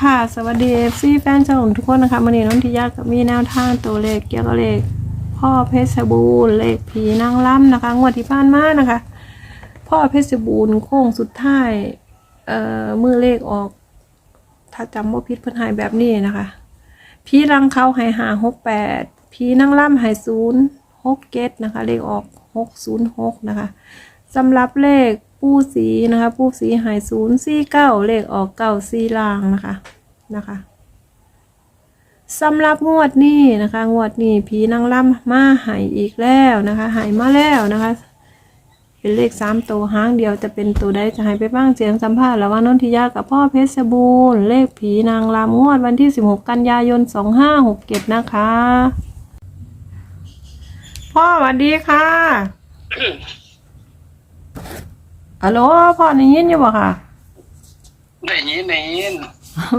ค่ะ สวัสดีเอฟซีแฟนช่องทุกคนนะคะวันนี้น้องทิยากับมีแนวทางตัวเลขเกี่ยวกับเลขพ่อเพชรบูรณ์เลขผีนางล่ำนะคะงวดที่ผ่านมานะคะ พ่อเพชรบูรณ์โค้งสุดท้ายเอ่อมือเลขออก ถ้าจำว่าพิษเพิ่นหายแบบนี้นะคะผีรังเขาหายหาหกแปดผีนางล่ำหายศูนย์หกเกตนะคะ เลขออกหกศูนย์หกนะคะสำหรับเลข ปู้สีนะคะปู้สีหายศูนย์สี่เก้าเลขออกเก้าสี่ลางนะคะนะคะสำหรับงวดนี้นะคะ งวดนี้ผีนางล่ำมาหายอีกแล้วนะคะหายมาแล้วนะคะ เป็นเลขสามตัวหางเดียวจะเป็นตัวใดจะหายไปบ้างเสียงสัมภาษณ์ระหว่างนนทิยากับพ่อเพชรบูรณ์เลขผีนางลำงวดวันที่สิบหกกันยายนสองห้าหกเจ็ดนะคะ พ่อสวัสดีค่ะ ฮัลโหลพ่อได้ยินอยู่บ่ค่ะ ได้ยินได้ยิน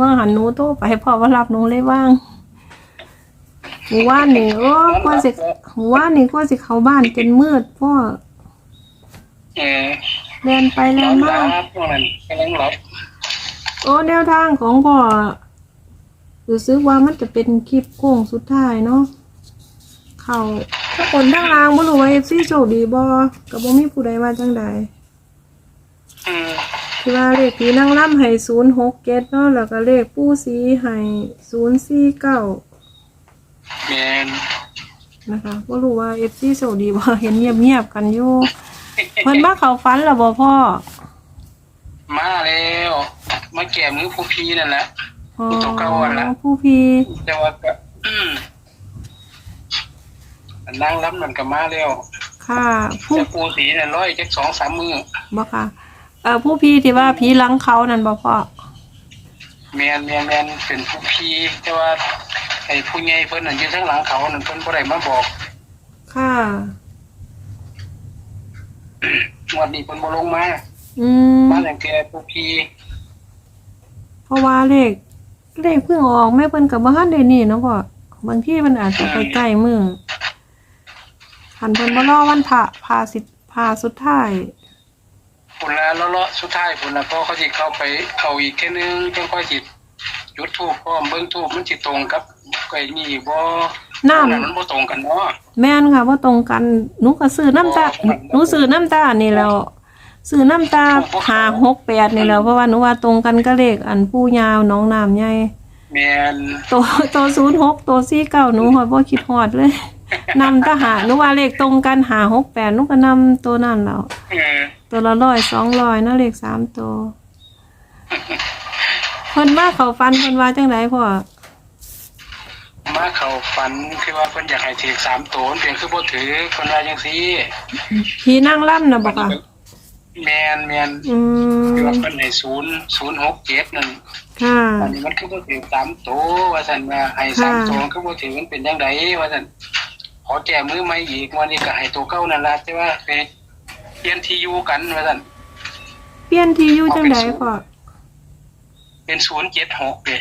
ว่าหันหนูโทรไปพ่อว่ารับหนูเลยว่างหมู่ว่านนี่โอ้กว่าสิหมู่ว่านนี่กว่าสิเข้าบ้านจนมืดพ่อเออเรียนไปเรียนมารับพวกนั้นกำลังรับโอ้แนวทางของพ่อรู้สึกว่ามันจะเป็นคลิปโค้งสุดท้ายเนาะเข้าถ้าคนทั้งรางบ่รู้ว่า FC โชคดีบ่ก็บ่มีผู้ใดว่าจังใดอืม ที่ว่าเลขผีนางร่ำให้ศูนย์หกเกตเนาะแล้วก็เลขปู้สีให้ศูนย์สี่เก้าแมนนะคะว่ารู้ว่าเอฟซีโชคดีว่าเห็นเงียบๆกันอยู่เพิ่นมาเขาฟันแล้วบ่พ่อ มาแล้วมาแก้มือผู้พีนั่นแหละอ๋อตัวเก่าอะนะผู้พี่แต่ว่าก็อืมอันนั่งรับมันก็มาแล้วค่ะผู้จะปูสีนั่นร้อยจักสองสามมือบ่ค่ะ เอ่อผู้พี่ที่ว่าผีหลังเขานั่นบ่พ่อแมนแมนแมนเป็นผู้พีแต่ว่าไอ้ผู้ใหญ่เพิ่นนั่นอยู่ทั้งหลังเขานั่นเพิ่นบ่ได้มาบอกค่ะงวดนี้เพิ่นบ่ลงมาอืมมาตั้งแต่ผู้พีเพราะว่าเลขเลขเพิ่งออกแม่เพิ่นก็บ่ทันได้นี่เนาะพ่อบางทีมันอาจจะใกล้ๆมือหันเพิ่นบ่รอวันพระพาสิพาสุดท้าย พุ่นละเลาะๆสุดท้ายพุ่นละพอเขาสิเข้าไปเอาอีกแค่นึงจังค่อยสิจุดธูปพร้อมเบิ่งธูปมันสิตรงกับไอ้นี่บ่น้ำมันบ่ตรงกันเนาะแม่นค่ะว่าตรงกันหนูก็ซื้อน้ำตาหนูซื้อน้ำตานี่แล้วซื้อน้ำตาหาหกแปดนี่แล้วเพราะว่าหนูว่าตรงกันก็เลขอันผู้ยาวน้องน้ำใหญ่แม่นตัวตัวศูนย์หกตัวสี่เก้าหนูหอดบ่คิดหอดเลยนำทหารหนูว่าเลขตรงกันหาหกแปดหนูก็นำตัวนั่นแล้วเออ ตัวละร้อยสองร้อยนะเลขสามตัวเพิ่นมาเขาฟันเพิ่นว่าจังไดพ่อมาเข้าฝันคือว่าเพิ่นอยากให้ถือ3ตัวเพียงคือบ่ถือเพิ่นว่าจังซี่ผีนั่งล่ำนะบอกค่ะแม่นแม่นอืมคือว่าเพิ่นให้0 067นั่นค่ะ อันนี้มันคือบ่ถือ3ตัวว่าซั่นว่าให้สามตัวคือบ่ถือมันเป็นจังไดว่าซั่นขอแก้มือใหม่อีกวันนี้ก็ให้ตัวเก่านั่นล่ะแต่ว่าไป เปลี่ยนที่อยู่กันว่าซั่นเปลี่ยนที่อยู่จังไดพ่อเป็นศูนย์เจ็ดหกเลย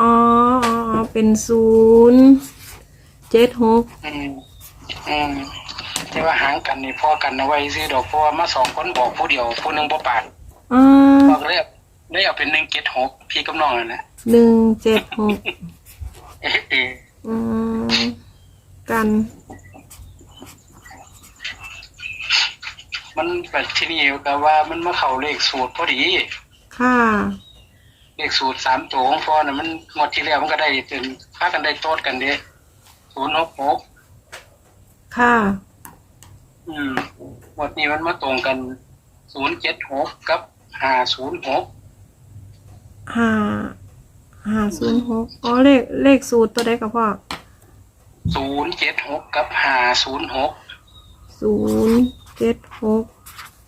อ๋ออ๋ออ๋อเป็นศูนย์เจ็ดหกอืมอืมแต่ว่าหางกันนี่พอกันเอาไว้ซื้อดอกเพราะว่ามาสองคนบอกผู้เดียวผู้หนึ่งบ่ปากอ่าบอกเลยได้เอาเป็นหนึ่งเจ็ดหกพี่กับน้องนั่นนะหนึ่งเจ็ดหกเออเอออืมกัน มันแบบที่นี่ก็ว่ามันมาเข้าเลขสูตรพอดี ค่ะ เลขสูตรสามตัวของพ่อน่ะมันงวดที่แล้วมันก็ได้ถึงพากันได้โต๊ดกันเด้ศูนย์หกหกค่ะ อืมงวดนี้มันมาตรงกันศูนย์เจ็ดหกกับห้าศูนย์หกห้าห้าศูนย์หกอ๋อเลขเลขสูตรตัวใดกับพ่อศูนย์เจ็ดหกกับห้าศูนย์หกศูนย์เจ็ดหก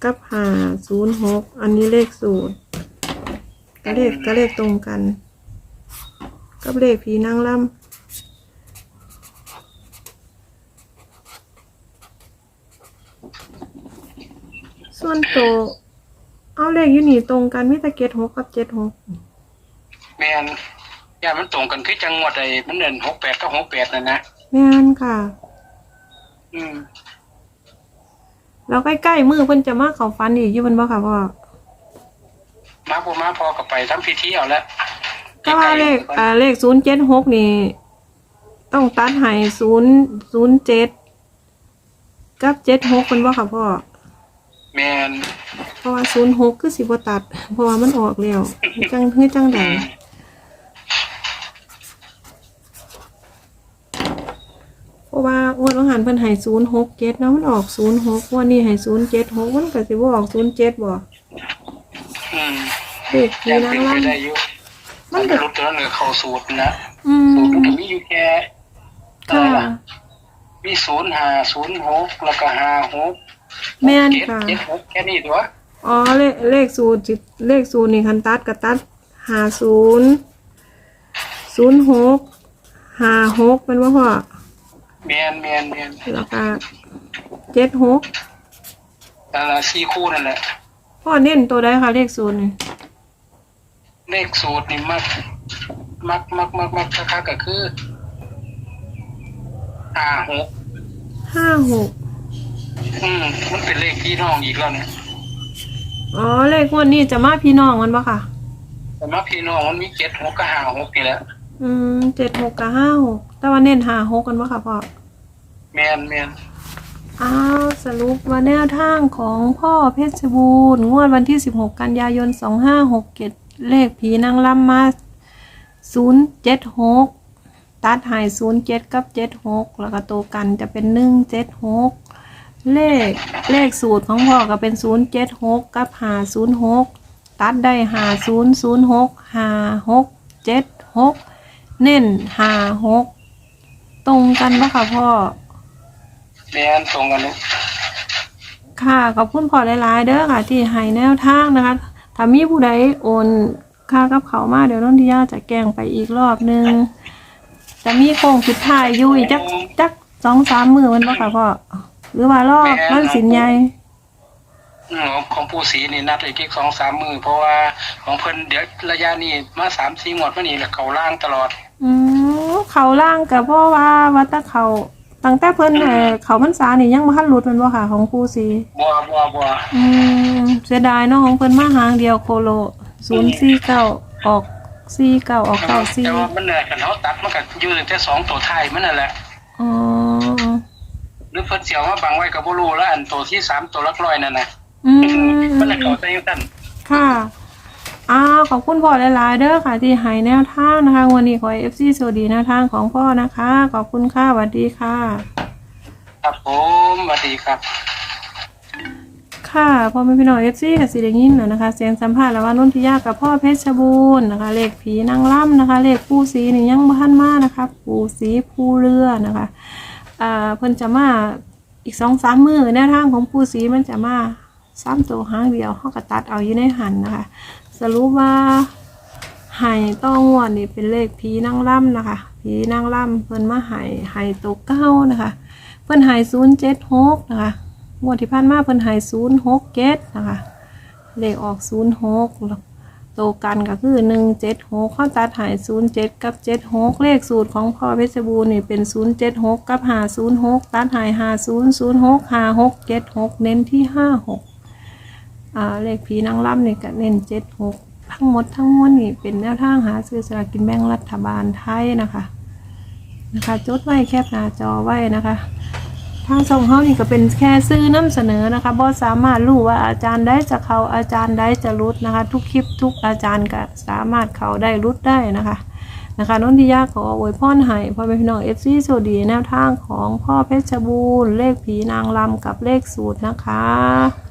กับห้าศูนย์หกอันนี้เลขสูตรก็เลขก็เลขตรงกัน กับเลขผีนางล่ำส่วนตัวเอาเลขอยู่นี่ตรงกันมิตรเกตหกกับเจ็ดหกแม่นย่ามันตรงกันคือจังหวัดใดมันเดินหกแปดก็หกแปดนะนะแม่นค่ะ อืม แล้วใกล้ๆมือเพิ่นจะมาเขาฟันอีกอยู่เพิ่นบ่ค่ะพ่อมาพ่อมาพอกับไปทำพิธีเอาละอก็ว่าเลขอ่าเลขศูนย์เจ็ดหกนี่ ต้องตัดให้ศูนย์ศูนย์เจ็ดกับเจ็ดหกเป็นว่าค่ะพ่อแมนเพราะว่าศูนย์หกคือสิบตัด เพราะว่ามันออกแล้วจังเฮ้ยจังใดเพราะว่า อ้วนอาหารเพิ่นให้ศูนย์หกเจ็ดเนาะมันออกศูนย์หกวันนี้ให้ศูนย์เจ็ดหกมันก็สิบ่ออกศูนย์เจ็ดบ่อืมเด็กมียังนางเป็นไปรำได้อยู่มัมันนก็ก็รู้ตัวเหนือเข้าสูตรนะอืมสูตรมันก็มีอยู่แค่อะไรค่ะ ล่ะมีศูนย์ห้าศูนย์หกแล้วก็ห้าหกแม่นเจ็ดค่ะ เจ็ดหกแค่นี้ตัวอ๋อเลขเลขศูนย์จิเลขศูนย์นี่คันตัดกับตัดหาศูนย์ศูนย์หกหาหกเป็นว่าพ่อ แมนแมนแมนแล้วก็เจ็ดหกแต่ละสี่คู่นั่นแหละพ่อเน้นตัวใดคะเลขศูนย์นี่เลขสูตรนี่มัก มักมักมักมักคักๆก็คือห้าหกห้าหกอืมมันเป็นเลขพี่น้องอีกแล้วเนี่ยอ๋อเลขงวดนี้จะมาพี่น้องมันปะค่ะ แต่มาพี่น้องมันมีเจ็ดหกกับห้าหกนี่แหละอืมเจ็ดหกกับห้าหก แต่ว่าเน้นหาหกกันปะค่ะพ่อ แมนแมนอ้าวสรุปว่าแนวทางของพ่อเพชรบูรณ์งวดวันที่ 16 กันยายน 2567 เลขผีนางลำมา 076 ตัดหาย 07 กับ 76 แล้วก็ตัวกันจะเป็น 176 เลขเลขสูตรของพ่อก็เป็น 076 กับ506 ตัดได้5006 5676 เน้น56 ตรงกันปะคะพ่อแมนตรงกันเลยค่ะขอบคุณพอหลายๆเด้อค่ะ ที่ให้แนวทางนะคะถ้ามีผู้ใดโอนค่ากับเขามาเดี๋ยวน้องทิยาจะแกล้งไปอีกรอบนึงจะมีโค้งสุดท้ายอยู่อีกจักจักสองสามมือมันบ่ค่ะพ่อหรือว่ารอบมันสินใหญ่อืมของของผู้สีนี่นัดอีกทีสองสามมือเพราะว่าของเพิ่นเดี๋ยวระยะนี้มาสามสี่งวดมานี่แหละเขาล่างตลอด อืมเขาล่างกับพ่อว่าวัดตะเขาตั้งแต่เพิ่นเออเขาพรรษานี่ยังบ่ทันหลุดแมันบ่ค่ะ ของผู้สีบัวบัวบัวอืมเสียดายเนาะของเพิ่นมาหางเดียวโคโลศูนย์สี่เก้าออกสี่เก้าออกเก้าสี่แต่ว่ามันเนี่ยกันเขาตัดมันก็อยู่ตั้งแต่สองตัวท้ายมันนั่นแหละอ๋อหรือเพิ่นเสียวมาบังไว้กับบ่รู้แล้วอันตัวที่สามตัวหลักร้อยนั่นน่ะอืมมันน่ะเขาใจอยู่ตันค่ะ อ้าวขอบคุณพ่อหลายๆเด้อค่ะ ที่ให้แนวทางนะคะ วันนี้ขอเอฟซีสวัสดีแนวทางของพ่อนะคะ ขอบคุณค่ะสวัสดีค่ะ ครับผมสวัสดีครับ ค่ะพ่อแม่พี่น้องเอฟซีกับสีแดงยินแล้วนะคะ เสียงสัมภาษณ์ระหว่างนุ่นทิยากับพ่อเพชรบูรณ์นะคะ เลขผีนางล่ำนะคะ เลขปูสีนี่ยังบ้านมานะคะ ปูสีปูเรือนะคะอ่าเพิ่นจะมาอีกสองสามมือแนวทางของปูสีมันจะมาซ้ำตัวหางเดียวเขาก็ตัดเอาอยู่ในหันนะคะ สรุปว่าไห่ต้องวดนี่เป็นเลขผีนางล่ำนะคะผีนางล่ำเพิ่นมาไห่ไห่ตัวเก้านะคะ เพิ่นไห่ศูนย์เจ็ดหกนะคะงวดที่ผ่านมาเพิ่นไห่ศูนย์หกเจ็ดนะคะเลขออกศูนย์หกโตวกันก็คือหนึ่งเจ็ดหกข้าตัดหายศูนย์เจ็ดกับเจ็ดหกเลขสูตรของพ่อเพชรบูรณ์นี่เป็นศูนย์เจ็ดหกกับหาศูนย์หกตัดหายหาศูนย์ศูนย์หกหาหกเจ็ดหกเน้นที่ห้าหก อ่าเลขผีนางล่ำนี่ยก็เน้นเจ็ดหกทั้งหมดทั้งมวลนี่เป็นแนวทางหาซื้อสลากกินแบ่งรัฐบาลไทยนะคะนะคะจดไว้แคบหน้าจอไว้นะคะทางส่งเขานี่ก็เป็นแค่ซื้อนำเสนอนะคะบ่สามารถรู้ว่าอาจารย์ได้จะเขาอาจารย์ได้จะรุดนะคะ ทุกคลิปทุกอาจารย์ก็สามารถเขาได้รุดได้นะคะนะคะนนทิยาขออวยพรให้พ่อแม่พี่น้องเอฟซีสวัสดีแนวทางของพ่อเพชรบูรณ์เลขผีนางลำกับเลขสูตรนะคะ